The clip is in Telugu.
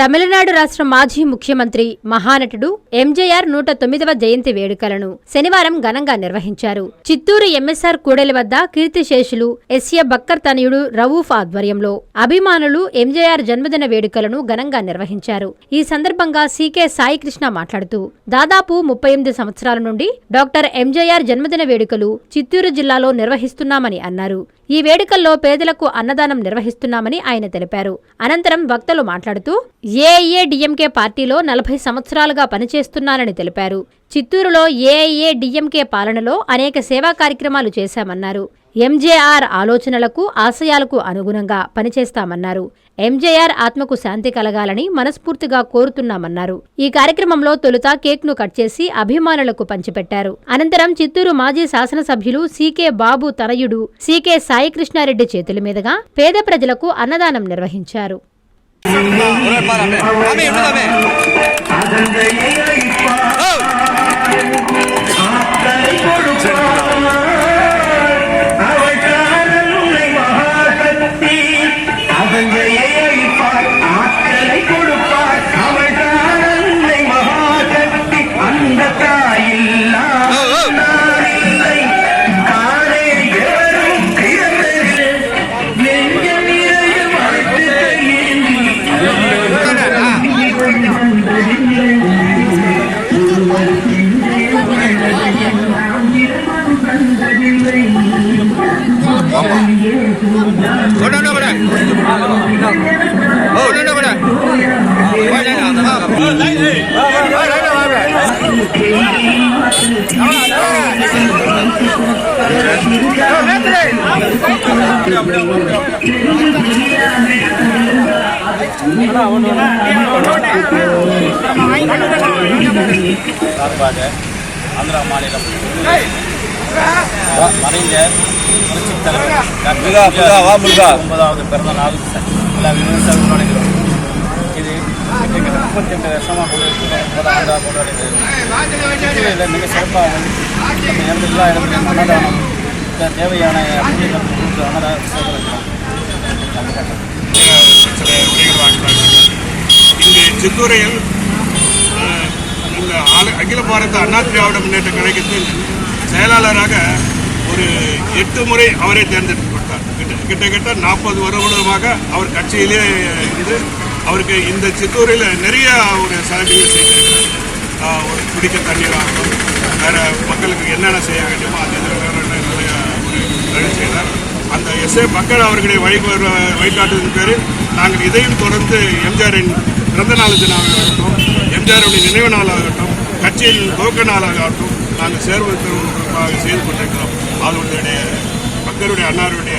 తమిళనాడు రాష్ట్ర మాజీ ముఖ్యమంత్రి మహానటుడు ఎంజేఆర్ నూట తొమ్మిదవ జయంతి వేడుకలను శనివారం ఘనంగా నిర్వహించారు. చిత్తూరు ఎంఎస్ఆర్ కూడలి వద్ద కీర్తిశేషులు ఎస్ఏ బక్కర్ తనయుడు రవూఫ్ ఆధ్వర్యంలో అభిమానులు ఎంజేఆర్ జన్మదిన వేడుకలను ఘనంగా నిర్వహించారు. ఈ సందర్భంగా సీకే సాయికృష్ణ మాట్లాడుతూ దాదాపు ముప్పై ఎనిమిది సంవత్సరాల నుండి డాక్టర్ ఎంజేఆర్ జన్మదిన వేడుకలు చిత్తూరు జిల్లాలో నిర్వహిస్తున్నామని అన్నారు. ఈ వేడుకల్లో పేదలకు అన్నదానం నిర్వహిస్తున్నామని ఆయన తెలిపారు. అనంతరం వక్తలు మాట్లాడుతూ ఏఐఏడిఎంకే పార్టీలో నలభై సంవత్సరాలుగా పనిచేస్తున్నానని తెలిపారు. చిత్తూరులో ఏఐఏడిఎంకే పాలనలో అనేక సేవా కార్యక్రమాలు చేశామన్నారు. ఎంజేఆర్ ఆలోచనలకు ఆశయాలకు అనుగుణంగా పనిచేస్తామన్నారు ఎంజేఆర్ ఆత్మకు శాంతి కలగాలని మనస్ఫూర్తిగా కోరుతున్నామన్నారు ఈ కార్యక్రమంలో తొలుత కేక్ను కట్ చేసి అభిమానులకు పంచిపెట్టారు అనంతరం చిత్తూరు మాజీ శాసనసభ్యులు సీకే బాబు తనయుడు సీకే సాయికృష్ణారెడ్డి చేతుల మీదుగా పేద ప్రజలకు అన్నదానం నిర్వహించారు கொண்டு கூட ஓ கொண்டு கூட சார்பாக ஆந்திரா மாநிலம் மறைந்த புரட்சித் தலைவர். ஒன்பதாவது பிறந்த நாள். எல்லா விமர்சனம் இது வருஷமாக ஆண்டாக கொண்டாடுகிறது மிக சிறப்பாக வந்து நம்ம எல்லா இடத்துலையும் அன்னதானம் இந்த தேவையான ஊழியர்கள் கொடுத்து அன்னதானம் சில உரைகள் இங்கு சித்தூரையில் இந்த அகில பாரத அண்ணா திராவிட முன்னேற்ற கழகத்தின் செயலாளராக ஒரு எட்டு முறை அவரே தேர்ந்தெடுக்கப்பட்டார் கிட்ட கிட்டத்தட்ட நாற்பது வருடமாக அவர் கட்சியிலே இருந்து அவருக்கு இந்த சித்தூரில் நிறைய ஒரு சலுகைகள் செய்திருக்கிறார். ஒரு குடிக்க தண்ணீர் ஆகட்டும் வேற மக்களுக்கு என்னென்ன செய்ய வேண்டுமோ அந்த நிறைய ஒரு செய்தார். அந்த எஸ் ஏ பக்கர் அவர்களை வழி வழிகாட்டுவதன் பேர் நாங்கள் இதையும் தொடர்ந்து எம்ஜிஆரின் பிறந்த நாள் தினமாகட்டும் எம்ஜிஆருடைய நினைவு நாளாகட்டும் கட்சியின் துவக்க நாளாகட்டும் நாங்கள் சேர்வதற்கு செய்து கொண்டிருக்கிறோம். அவர்களுடைய மக்களுடைய அன்னாருடைய